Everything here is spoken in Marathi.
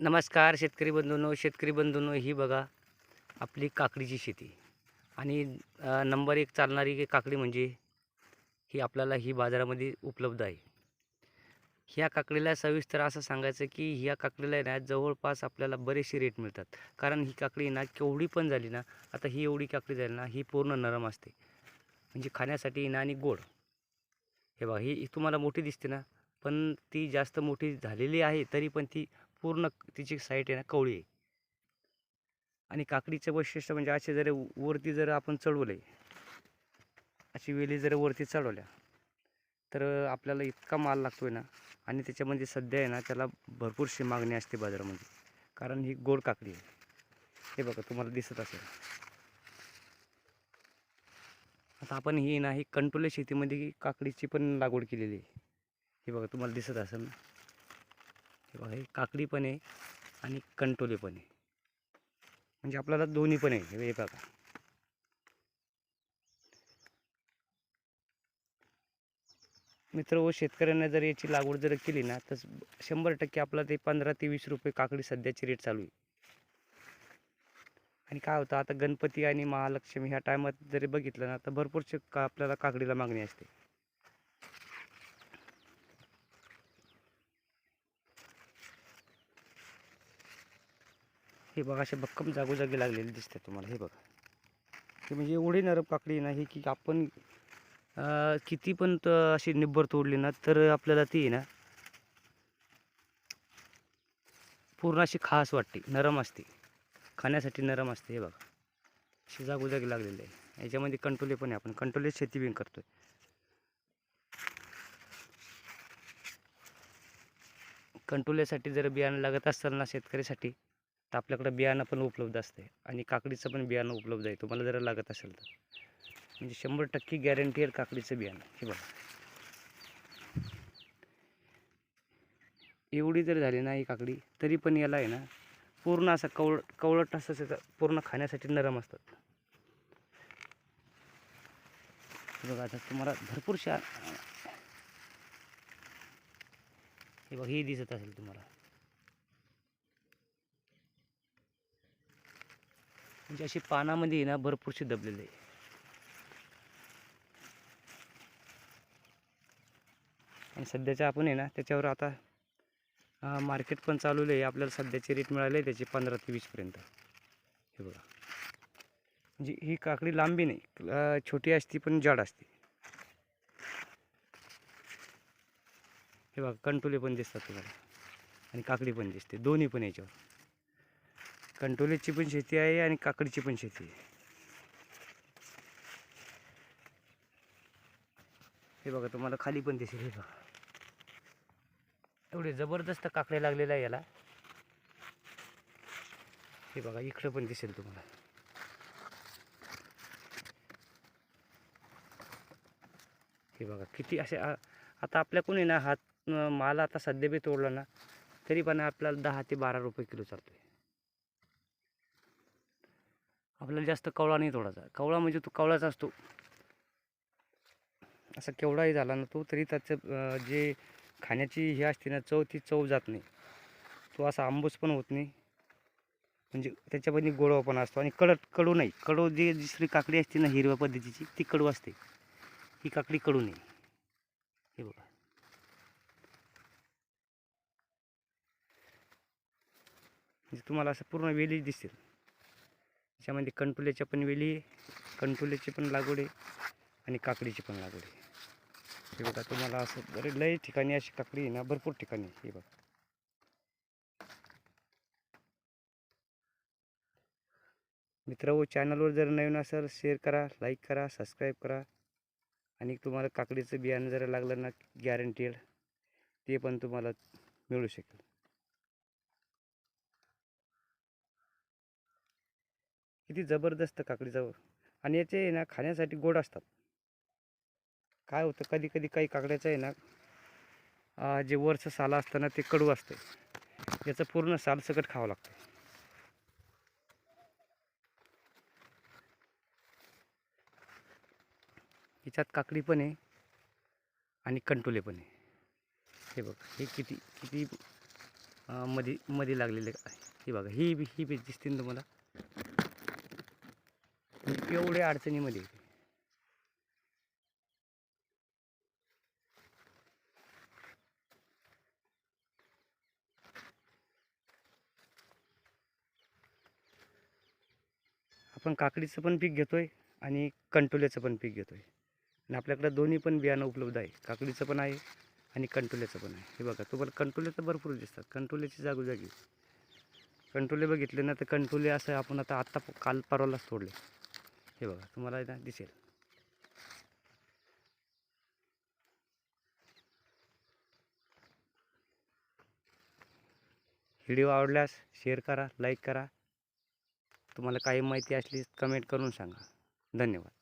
नमस्कार शेतकरी बंधूंनो शेतकरी बंधूंनो ही बघा आपली काकडीची शेती. आणि नंबर एक चालणारी की काकडी म्हणजे ही आपल्याला ही बाजारामध्ये उपलब्ध आहे. ह्या काकडीला सविस्तर असं सांगायचं की ह्या काकडीला ना जवळपास आपल्याला बरेचसे रेट मिळतात. कारण ही काकडी ना केवढी पण झाली ना आता ही एवढी काकडी झाली ना ही पूर्ण नरम असते. म्हणजे खाण्यासाठी ना आणि गोड. हे बघा ही तुम्हाला मोठी दिसते ना पण ती जास्त मोठी झालेली आहे तरी पण ती पूर्ण तिची साईट आहे ना कवळी आहे. आणि काकडीचं वैशिष्ट्य म्हणजे असे जर वरती जर आपण चढवले अशी वेली जर वरती चढवल्या तर आपल्याला इतका माल लागतो आहे ना. आणि त्याच्यामध्ये सध्या आहे ना त्याला भरपूरशी मागणी असते बाजारामध्ये. कारण ही गोड काकडी आहे. हे बघा तुम्हाला दिसत असेल. आता आपण ही ना ही कंट्रोल शेतीमध्ये काकडीची पण लागवड केलेली आहे. हे बघा तुम्हाला दिसत असेल ना. हे हे काकडी पण आहे आणि कंटोले पण आहे. म्हणजे आपल्याला दोन्ही पण आहे. हे बघा. मित्र व शेतकऱ्यांना जर याची लागवड जर केली ना तर शंभर टक्के आपला ते पंधरा ते वीस रुपये काकडी सध्याची रेट चालू आहे. आणि काय होतं आता गणपती आणि महालक्ष्मी ह्या टायमात जरी बघितलं ना तर भरपूरचे का आपल्याला काकडीला मागणी असते. हे बघा अशा भक्कम जागोजागी लागलेली दिसते तुम्हाला. हे बघा. हे म्हणजे एवढी नरम काकडी नाही की आपण किती पण अशी निब्बर तोडली ना तर आपल्याला ती ना पूर्ण अशी खास वाटते. नरम असते. खाण्यासाठी नरम असते. हे बघा. अशी जागोजागी लागलेली आहे. याच्यामध्ये कंटोले पण आहे आपण. कंटोले शेती बिन करतोय. कंटोल्यासाठी जर बियाणं लागत असताना शेतकऱ्यासाठी तर आपल्याकडं बियाणं पण उपलब्ध असते आणि काकडीचं पण बियाणं उपलब्ध आहे. तुम्हाला जर लागत असेल तर. म्हणजे शंभर टक्के गॅरंटी आहे काकडीचं बियाणं. हे बघा. एवढी जर झाली ना ही काकडी तरी पण याला आहे ना पूर्ण असा कवळ कवळट असं त्याचं पूर्ण खाण्यासाठी नरम असतात. बघा आता तुम्हाला भरपूरशा हे बघा ही दिसत असेल तुम्हाला. म्हणजे अशी पानामध्ये आहे ना भरपूरशी दबलेले आहे. आणि सध्याच्या आपण आहे ना त्याच्यावर आता मार्केट पण चालवलं आहे. आपल्याला सध्याचे रेट मिळाले त्याचे पंधरा ते वीसपर्यंत हे बघा. म्हणजे ही काकडी लांबी नाही. छोटी असती पण जाड असते. हे बघा कंटोले पण दिसतात तुम्हाला. आणि काकडी पण दिसते. दोन्ही पण याच्यावर. कंटोलीची पण शेती आहे आणि काकडीची पण शेती आहे. हे बघा तुम्हाला खाली पण दिसेल हे बघा. एवढे जबरदस्त काकडे लागलेला आहे याला. हे बघा इकडं पण दिसेल तुम्हाला. हे बघा किती असे आता आपल्या कोणी ना हात माल आता सध्या बी तोडला ना तरी पण आपल्याला दहा ते बारा रुपये किलो चालतो आहे आपल्याला जास्त कवळा नाही थोडासा कवळा म्हणजे तो कवळाचा असतो. असा केवढाही झाला ना तो तरी त्याचं जे खाण्याची हे असते ना चव ती चव जात नाही. तो असा आंबूस पण होत नाही. म्हणजे त्याच्यामध्ये गोडवा पण असतो आणि कडक कडू नाही. कडू जी दुसरी काकडी असते ना हिरव्या पद्धतीची ती कडू असते. ही काकडी कडू नाही. हे बघा. म्हणजे तुम्हाला असं पूर्ण वेली दिसतील त्याच्यामध्ये कंटुल्याच्या पण वेली कंटुल्याची पण लागवड आहे आणि काकडीची पण लागवड आहे. हे बघा तुम्हाला असं बरे लय ठिकाणी अशी काकडी आहे ना भरपूर ठिकाणी हे बघा. मित्र हो, चॅनलवर जर नवीन असेल शेअर करा लाईक करा सबस्क्राईब करा. आणि तुम्हाला काकडीचं बियाणं जर लागलं ना गॅरंटीड ते पण तुम्हाला मिळू शकेल. किती जबरदस्त काकडीचा आणि याचे आहे ना खाण्यासाठी गोड असतात. काय होतं कधी कधी काही काकड्याचं आहे ना जे वरचं साल असतं ना ते कडू असतं. याचं पूर्ण साल सकट खावं लागतं. याच्यात काकडी पण आहे आणि कंटोले पण आहे. हे बघ हे किती किती मध्ये मध्ये लागलेले आहे. हे बघा ही ही बी दिसते ना तुम्हाला? एवढ्या अडचणीमध्ये आपण काकडीचं पण पीक घेतोय आणि कंटोल्याचं पण पीक घेतोय. आणि आपल्याकडे दोन्ही पण बियाणं उपलब्ध आहे. काकडीचं पण आहे आणि कंटोल्याचं पण आहे. हे बघा तुम्हाला कंटोले तर भरपूर दिसतात. कंटोल्याची जागोजागी. कंटोले बघितले ना तर कंटोले असं आपण आता आत्ता काल परवालाच तोडले. हे बघा तुम्हाला ना दिसेल. व्हिडिओ आवडल्यास शेअर करा लाईक करा. तुम्हाला काही माहिती असली कमेंट करून सांगा. धन्यवाद.